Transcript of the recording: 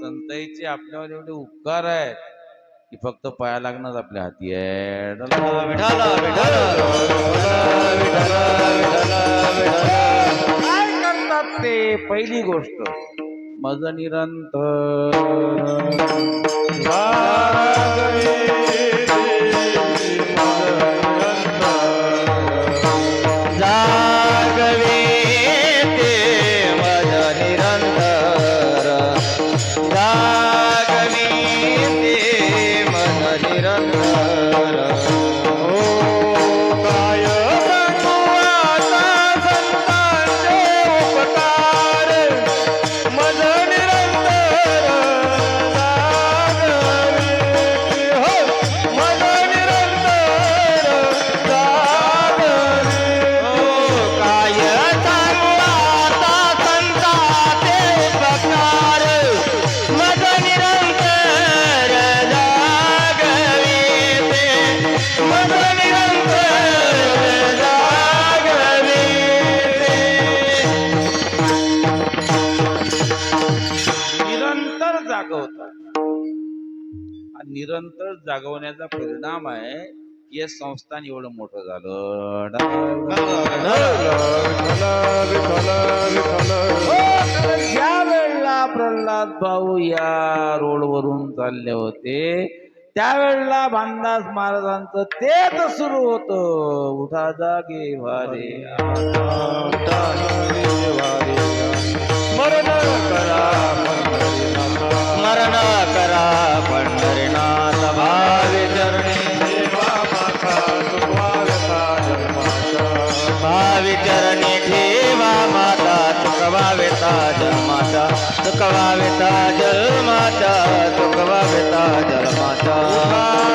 संताईचे आपल्यावर एवढे उपकार आहेत की फक्त पाया लागणार आपल्या हाती आहे. काय करतात ते? पहिली गोष्ट मज निरंतर जागवतात. हा निरंतर जागवण्याचा परिणाम आहे हे संस्थान एवढं मोठं झालं. ज्या वेळेला प्रल्हाद भाऊ या रोडवरून चालले होते त्यावेळेला भानदास महाराजांचं तेच सुरू होतं. उठा जागे वारे स्मरण करा. वंदना करा पंढरीनाथ भावे चरणी. भावे चरणी ठेवा माता तुकवावेता जन्माता तुकवावेता जन्माता तुकवावेता जन्माचा.